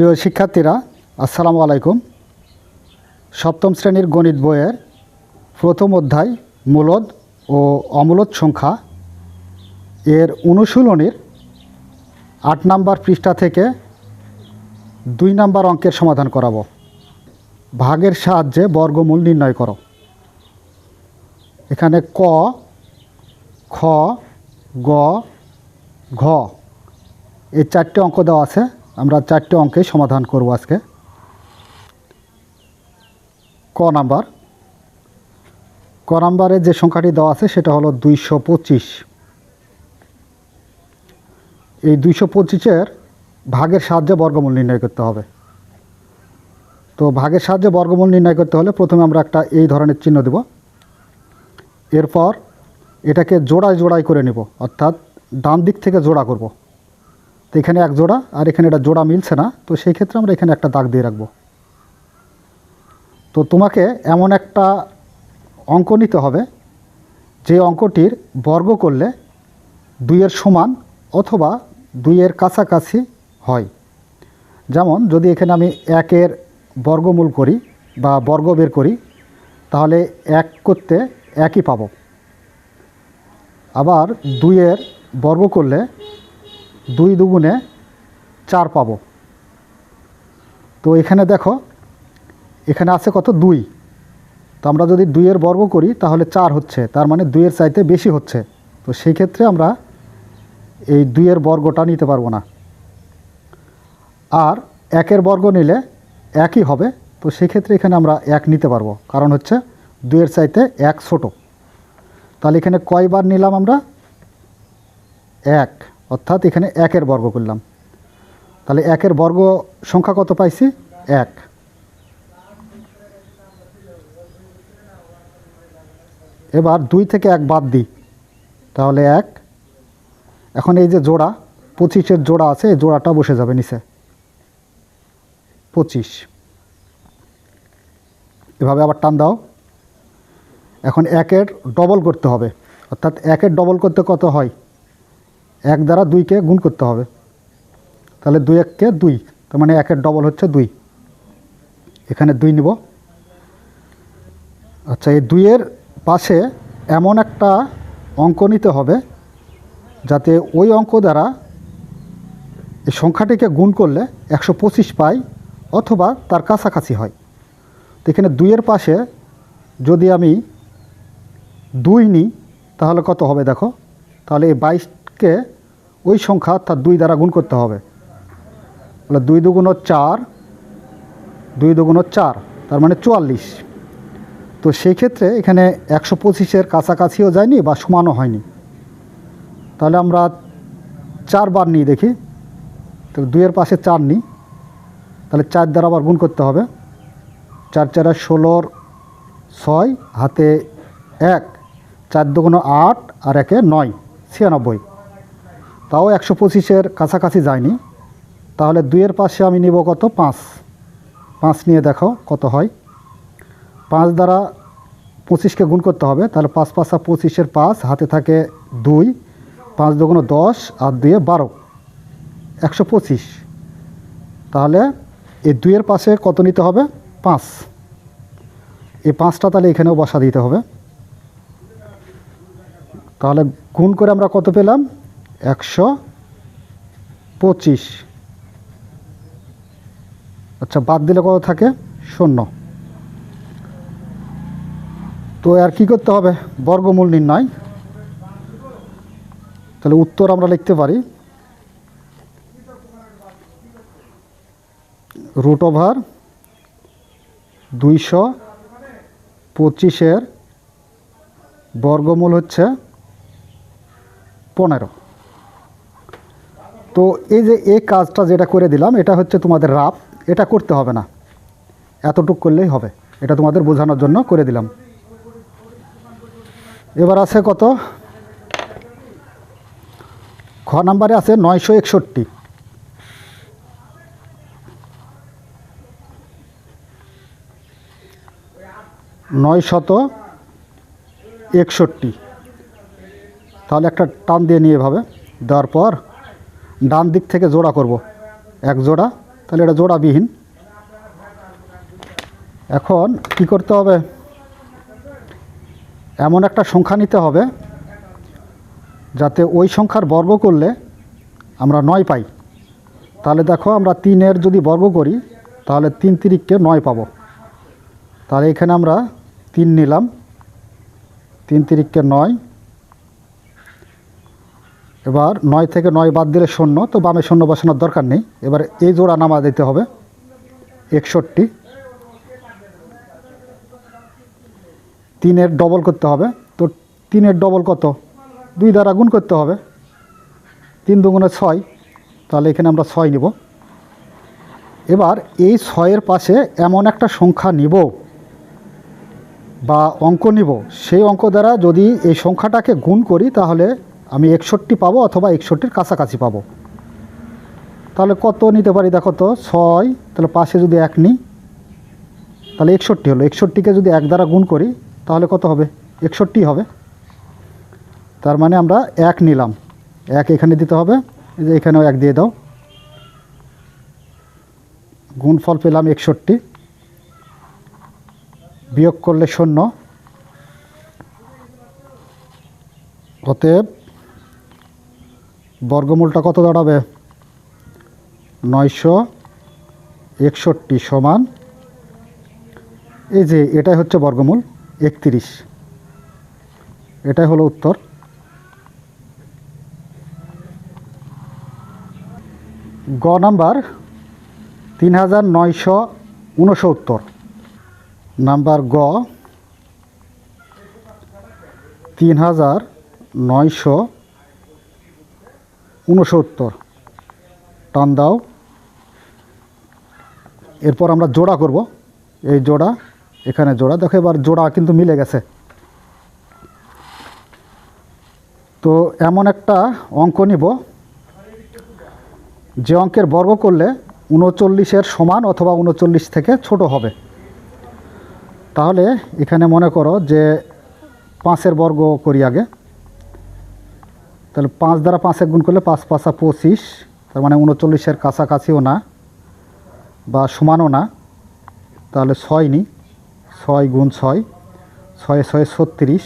প্রিয় শিক্ষার্থীরা, আসসালামু আলাইকুম। সপ্তম শ্রেণির গণিত বইয়ের প্রথম অধ্যায় মূলদ ও অমূলদ সংখ্যা। এর অনুশীলনীর আট নাম্বার পৃষ্ঠা থেকে দুই নাম্বার অঙ্কের সমাধান করাবো। ভাগের সাহায্যে বর্গমূল নির্ণয় করো। এখানে ক, খ, গ, ঘ, এই চারটে অঙ্ক দেওয়া আছে। আমরা চারটে অঙ্কে সমাধান করব আজকে। ক নাম্বার। ক নাম্বারে যে সংখ্যাটি দেওয়া আছে সেটা হলো দুইশো পঁচিশ। এই দুইশো পঁচিশের ভাগের সাহায্যে বর্গমূল নির্ণয় করতে হবে। তো ভাগের সাহায্যে বর্গমূল নির্ণয় করতে হলে প্রথমে আমরা একটা এই ধরনের চিহ্ন দেব। এরপর এটাকে জোড়ায় জোড়ায় করে নেব, অর্থাৎ ডান দিক থেকে জোড়া করব। তো এখানে এক জোড়া আর এখানে এটা জোড়া মিলছে না। তো সেই ক্ষেত্রে আমরা এখানে একটা দাগ দিয়ে রাখব। তো তোমাকে এমন একটা অঙ্ক নিতে হবে, যে অঙ্কটির বর্গ করলে দুইয়ের সমান অথবা দুইয়ের কাছাকাছি হয়। যেমন যদি এখানে আমি একের বর্গমূল করি বা বর্গ বের করি, তাহলে এক করতে একই পাবো। আবার দুইয়ের বর্গ করলে দুই দুগুণে চার পাবো। তো এখানে দেখো, এখানে আছে কত? দুই। তো আমরা যদি দুইয়ের বর্গ করি, তাহলে চার হচ্ছে। তার মানে দুইয়ের চাইতে বেশি হচ্ছে। তো সেই ক্ষেত্রে আমরা এই দুইয়ের বর্গটা নিতে পারব না। আর একের বর্গ নিলে একই হবে। তো সেক্ষেত্রে এখানে আমরা এক নিতে পারব। কারণ হচ্ছে দুইয়ের চাইতে এক ছোট। তাহলে এখানে কয়বার নিলাম আমরা? এক। অর্থাৎ এখানে একের বর্গ করলাম। তাহলে একের বর্গ সংখ্যা কত পাইছি? এক। এবার দুই থেকে এক বাদ দিই। তাহলে এক। এখন এই যে জোড়া, পঁচিশের জোড়া আছে, এই জোড়াটা বসে যাবে নিচে। পঁচিশ। এভাবে আবার টান দাও। এখন একের ডবল করতে হবে। অর্থাৎ একের ডবল করতে কত হয়? এক দ্বারা দুইকে গুণ করতে হবে। তাহলে দুই এককে দুই, তার মানে একের ডবল হচ্ছে দুই। এখানে দুই নিব। আচ্ছা এই দুইয়ের পাশে এমন একটা অঙ্ক নিতে হবে, যাতে ওই অঙ্ক দ্বারা এই সংখ্যাটিকে গুণ করলে একশো পঁচিশ পাই অথবা তার কাছাকাছি হয়। তো এখানে দুইয়ের পাশে যদি আমি দুই নিই, তাহলে কত হবে দেখো? তাহলে এই বাইশকে ওই সংখ্যা অর্থাৎ দুই দ্বারা গুণ করতে হবে। তাহলে দুই দুগুণ চার, দুই দুগুণ চার, তার মানে চুয়াল্লিশ। তো সেই ক্ষেত্রে এখানে একশো পঁচিশের কাছাকাছিও যায়নি বা সমানও হয়নি। তাহলে আমরা চারবার নিই দেখি। তো দুইয়ের পাশে চার নিই। তাহলে চার দ্বারা আবার গুণ করতে হবে। চার চারা ষোলোর ছয়, হাতে এক, চার দুগুণ আট আর একে নয়, ছিয়ানব্বই। তাও একশো পঁচিশের কাছাকাছি যায়নি। তাহলে দুইয়ের পাশে আমি নিব কত? পাঁচ। পাঁচ নিয়ে দেখো কত হয়। পাঁচ দ্বারা পঁচিশকে গুণ করতে হবে, তাহলে পাঁচ পাঁচা পঁচিশের পাঁচ, হাতে থাকে দুই। পাঁচ দুগুণ দশ আর দুয়ে বারো। একশো পঁচিশ। তাহলে এই দুইয়ের পাশে কত নিতে হবে? পাঁচ। এই পাঁচটা তাহলে এখানেও বসা দিতে হবে। তাহলে গুণ করে আমরা কত পেলাম? একশো পঁচিশ। আচ্ছা বাদ দিলে কত থাকে? শূন্য। তো আর কি করতে হবে? বর্গমূল নির্ণয়। তাহলে উত্তর আমরা লিখতে পারি। রুট ওভার দুইশো পঁচিশের বর্গমূল হচ্ছে পনেরো। তো এই যে এই কাজটা যেটা করে দিলাম, এটা হচ্ছে তোমাদের রাপ এটা করতে হবে না। এতটুক করলেই হবে। এটা তোমাদের বোঝানোর জন্য করে দিলাম। এবার আছে কত? খ নাম্বারে আছে নয়শো একষট্টি। নয় শত একষট্টি। তাহলে একটা টান দিয়ে নিয়ে এভাবে। দেওয়ার পর ডান দিক থেকে জোড়া করব। এক জোড়া, তাহলে এটা জোড়াবিহীন। এখন কি করতে হবে? এমন একটা সংখ্যা নিতে হবে, যাতে ওই সংখ্যার বর্গ করলে আমরা নয় পাই। তাহলে দেখো, আমরা তিনের যদি বর্গ করি, তাহলে তিন তিরিককে নয় পাবো। তাহলে এখানে আমরা তিন নিলাম। তিন তিরিককে নয় এবার নয় থেকে নয় বাদ দিলে শূন্য, তো বামে শূন্য বসানোর দরকার নেই। এবার এই জোড়া নামা দিতে হবে। একষট্টি। তিনের ডবল করতে হবে। তো তিনের ডবল কত? দুই দ্বারা গুণ করতে হবে। তিন দুগুণে ছয়। তাহলে এখানে আমরা ছয় নিব। এবার এই ছয়ের পাশে এমন একটা সংখ্যা নিব বা অঙ্ক নিব। সেই অঙ্ক দ্বারা যদি এই সংখ্যাটাকে গুণ করি, তাহলে আমি একষট্টি পাবো অথবা একষট্টির কাছাকাছি পাবো। তাহলে কত নিতে পারি দেখো তো? ছয়, তাহলে পাশে যদি এক নিই, তাহলে একষট্টি হলো। একষট্টিকে যদি এক দ্বারা গুণ করি, তাহলে কত হবে? একষট্টি হবে। তার মানে আমরা এক নিলাম। এক এখানে দিতে হবে যে এখানেও এক দিয়ে দাও। গুণফল পেলাম একষট্টি। বিয়োগ করলে শূন্য। অতএব বর্গমূলটা কত দাঁড়াবে? নয়শো একষট্টি সমান। এই যে, এটাই হচ্ছে বর্গমূল, একত্রিশ। এটাই হলো উত্তর। গ নাম্বার তিন হাজার নয়শো উনসত্তর নাম্বার গ তিন হাজার নয়শো উনসত্তর টান দাও। এরপর আমরা জোড়া করব। এই জোড়া, এখানে জোড়া। দেখো এবার জোড়া কিন্তু মিলে গেছে। তো এমন একটা অঙ্ক নিব। যে অঙ্কের বর্গ করলে উনচল্লিশের সমান অথবা উনচল্লিশ থেকে ছোট হবে। তাহলে এখানে মনে করো যে পাঁচের বর্গ করি আগে। তাহলে পাঁচ দ্বারা পাঁচে গুণ করলে পাঁচ পাঁচা পঁচিশ, তার মানে উনচল্লিশের কাছাকাছিও না বা সমানও না, তাহলে ছয় নি, ছয় গুণ ছয় ছয় ছয় ছত্রিশ,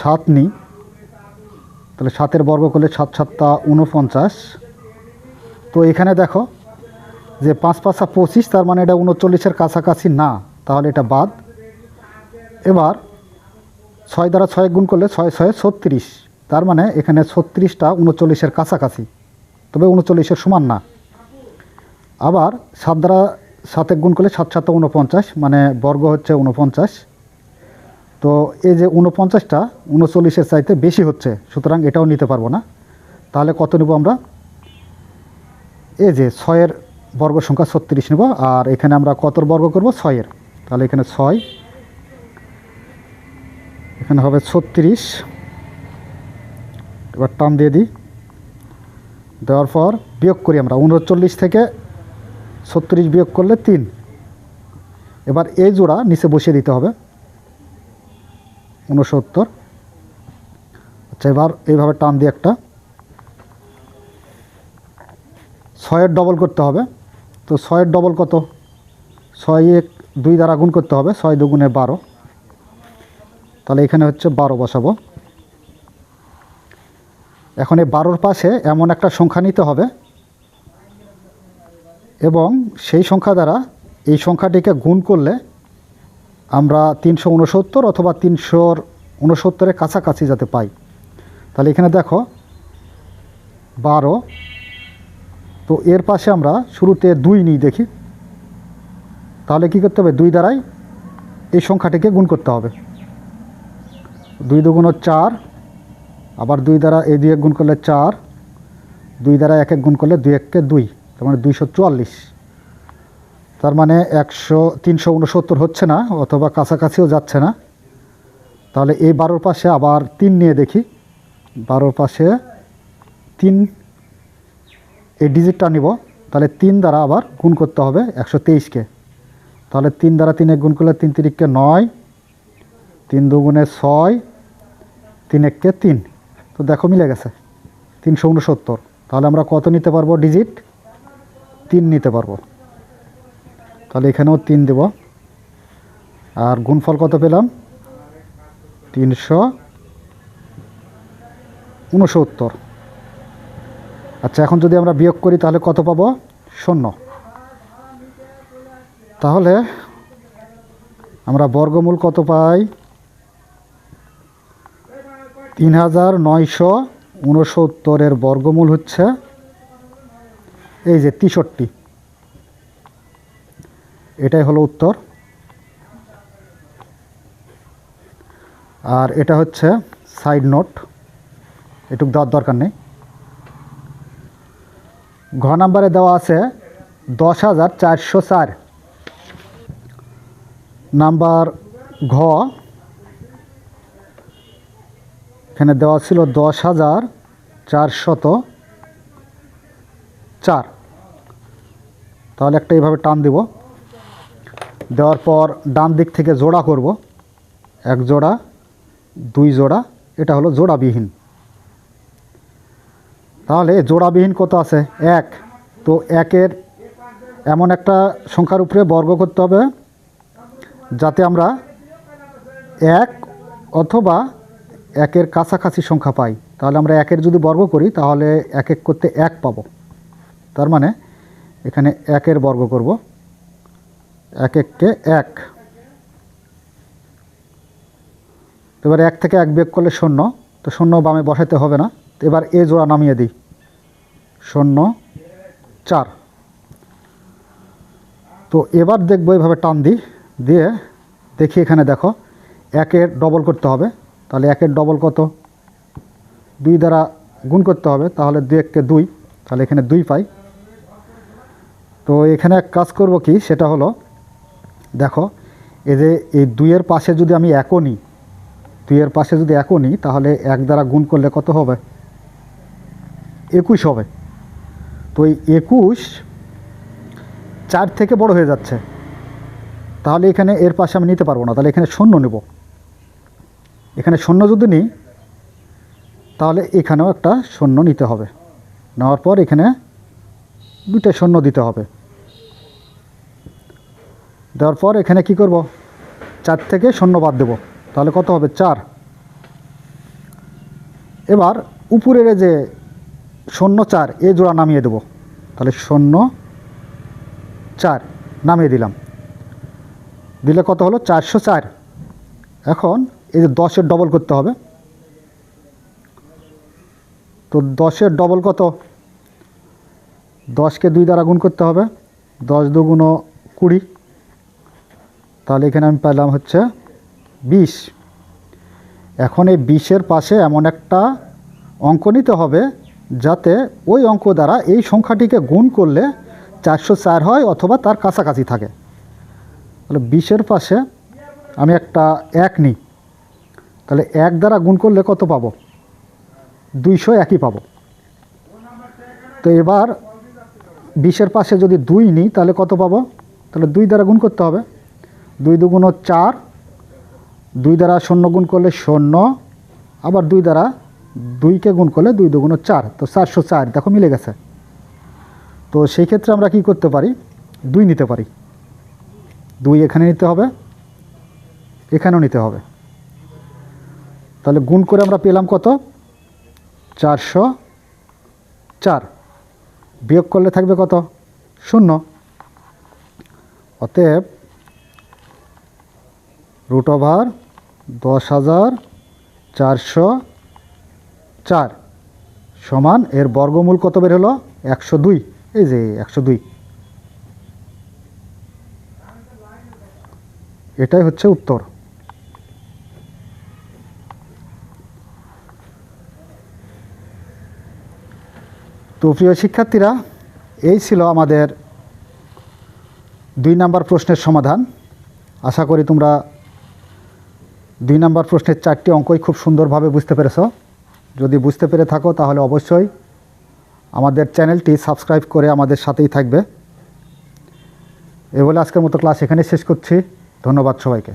সাত নি, তাহলে সাতের বর্গ করলে সাত সাতটা উনপঞ্চাশ। তো এখানে দেখো যে পাঁচ পাঁচা পঁচিশ, তার মানে এটা উনচল্লিশের কাছাকাছি না, তাহলে এটা বাদ। এবার ছয় দ্বারা ছয় গুণ করলে ছয় ছয় ছত্রিশ তার মানে এখানে ছত্রিশটা উনচল্লিশের কাছাকাছি। তবে উনচল্লিশের সমান না। আবার সাত দ্বারা সাতে গুণ করলে সাত সাতটা উনপঞ্চাশ মানে বর্গ হচ্ছে উনপঞ্চাশ। তো এই যে উনপঞ্চাশটা উনচল্লিশের চাইতে বেশি হচ্ছে, সুতরাং এটাও নিতে পারব না। তাহলে কত নেব আমরা? এই যে ছয়ের বর্গ সংখ্যা ছত্রিশ নেব, আর এখানে আমরা কতর বর্গ করব? ছয়ের। তাহলে এখানে ছয়, এখানে হবে ছত্রিশ। এবার টান দিয়ে দিই। দেওয়ার পর বিয়োগ করি আমরা উনচল্লিশ থেকে ছত্রিশ বিয়োগ করলে তিন। এবার এই জোড়া নিচে বসিয়ে দিতে হবে। উনসত্তর আচ্ছা এবার এইভাবে টান দিয়ে একটা। ছয়ের ডবল করতে হবে। তো ছয়ের ডবল কত? ছয় এক দুই দ্বারা গুণ করতে হবে, ছয় দুগুণে বারো। তাহলে এখানে হচ্ছে বারো বসাবো। এখন এই বারোর পাশে এমন একটা সংখ্যা নিতে হবে। এবং সেই সংখ্যা দ্বারা এই সংখ্যাটিকে গুণ করলে আমরা তিনশো উনসত্তর অথবা তিনশোর উনসত্তরের কাছাকাছি যাতে পাই। তাহলে এখানে দেখো, বারো। তো এর পাশে আমরা শুরুতে দুই নিই দেখি। তাহলে কী করতে হবে? দুই দ্বারাই এই সংখ্যাটিকে গুণ করতে হবে। দুই দুগুণ চার আবার দুই দ্বারা এই দুই এক গুণ করলে চার, দুই দ্বারা এক এক গুণ করলে দুই এককে দুই, তার মানে দুইশো চুয়াল্লিশ। তার মানে একশো, তিনশো উনসত্তর হচ্ছে না, অথবা কাছাকাছিও যাচ্ছে না। তাহলে এই বারোর পাশে আবার তিন নিয়ে দেখি। বারোর পাশে তিন এই ডিজিটটা নিব। তাহলে তিন দ্বারা আবার গুণ করতে হবে একশো তেইশকে। তাহলে তিন দ্বারা তিনে গুণ করলে তিন তিরিককে নয়, তিন দুগুণে ছয়, তিন এককে তিন। তো দেখো মিলে গেছে। তিনশো উনসত্তর তাহলে আমরা কত নিতে পারব ডিজিট তিন নিতে পারব। তাহলে এখানেও তিন দেব। আর গুণফল কত পেলাম? তিনশো উনসত্তর আচ্ছা এখন যদি আমরা বিয়োগ করি, তাহলে কত পাবো? শূন্য। তাহলে আমরা বর্গমূল কত পাই? তিন হাজার নয়শো উনসত্তরের বর্গমূল হচ্ছে এই যে তেষট্টি। এটাই হলো উত্তর। আর এটা হচ্ছে সাইড নোট এটুক দেওয়ার দরকার নেই। ঘ নাম্বারে দেওয়া আছে দশ হাজার চারশো চার। নাম্বার ঘ এখানে দেওয়া ছিল দশ হাজার চারশত চার। তাহলে একটা এইভাবে টান দিব। দেওয়ার পর ডান দিক থেকে জোড়া করব। এক জোড়া, দুই জোড়া, এটা হলো জোড়াবিহীন। তাহলে জোড়াবিহীন কত আছে? এক। তো একের এমন একটা সংখ্যার উপরে বর্গ করতে হবে যাতে আমরা এক অথবা একের কাছাকাছি সংখ্যা পাই, তাহলে আমরা একের যদি বর্গ করি, তাহলে এক এক করতে এক পাব। তার মানে এখানে একের বর্গ করব, এক এককে এক। এবার এক থেকে এক বেগ করলে শূন্য, তো শূন্য বামে বসাতে হবে না। তো এবার এ জোড়া নামিয়ে দিই। শূন্য চার। তো এবার দেখব এইভাবে টান দিই, দিয়ে দেখি এখানে দেখো, একের ডবল করতে হবে। তাহলে একের ডবল কত? দুই দ্বারা গুণ করতে হবে, তাহলে দুই এককে দুই, তাহলে এখানে দুই পাই। তো এখানে এক কাজ করব কি, সেটা হলো, দেখো, এই যে এই দুইয়ের পাশে যদি আমি একও নিই, দুইয়ের পাশে যদি একও নিই, তাহলে এক দ্বারা গুণ করলে কত হবে? একুশ হবে। তো এই একুশ চার থেকে বড় হয়ে যাচ্ছে। তাহলে এখানে এর পাশে আমি নিতে পারব না, তাহলে এখানে শূন্য নেব। এখানে শূন্য যদি নিই, তাহলে এখানেও একটা শূন্য নিতে হবে। নেওয়ার পর এখানে দুইটা শূন্য দিতে হবে। দেওয়ার পর এখানে কি করব? চার থেকে শূন্য বাদ দেব। তাহলে কত হবে? চার। এবার উপরের যে শূন্য চার, এ জোড়া নামিয়ে দেব। তাহলে শূন্য চার নামিয়ে দিলাম। দিলে কত হলো? চারশো চার। এখন এই যে দশের ডবল করতে হবে। তো দশের ডবল কত? দশকে দুই দ্বারা গুণ করতে হবে। দশ দুগুণ কুড়ি। তাহলে এখানে আমি পেলাম হচ্ছে বিশ। এখন এই বিশের পাশে এমন একটা অঙ্ক নিতে হবে যাতে ওই অঙ্ক দ্বারা এই সংখ্যাটিকে গুণ করলে চারশো চার হয় অথবা তার কাছাকাছি থাকে। তাহলে বিশের পাশে আমি একটা এক নিই। তাহলে এক দ্বারা গুণ করলে কত পাবো? দুইশো একই পাবো। তো এবার বিশের পাশে যদি দুই নিই, তাহলে কত পাবো? তাহলে দুই দ্বারা গুণ করতে হবে। দুই দুগুণ চার, দুই দ্বারা শূন্য গুণ করলে শূন্য, আবার দুই দ্বারা দুইকে গুণ করলে দুই দুগুণ চার, তো চারশো চার, দেখো মিলে গেছে। তো সেই ক্ষেত্রে আমরা কি করতে পারি? দুই নিতে পারি। দুই এখানে নিতে হবে, এখানেও নিতে হবে। তাহলে গুণ করে আমরা পেলাম কত? চারশো চার। বিয়োগ করলে থাকবে কত? শূন্য। অতএব রুট ওভার দশ হাজার চারশো চার সমান এর বর্গমূল কত বের হলো? একশো দুই। এই যে একশো দুই। এটাই হচ্ছে উত্তর। তো প্রিয় শিক্ষার্থীরা, এই ছিল আমাদের দুই নাম্বার প্রশ্নের সমাধান। আশা করি তোমরা দুই নাম্বার প্রশ্নের চারটি অঙ্কই খুব সুন্দরভাবে বুঝতে পেরেছ। যদি বুঝতে পেরে থাকো, তাহলে অবশ্যই আমাদের চ্যানেলটি সাবস্ক্রাইব করে আমাদের সাথেই থাকবে। এ বলে আজকের মতো ক্লাস এখানে শেষ করছি। ধন্যবাদ সবাইকে।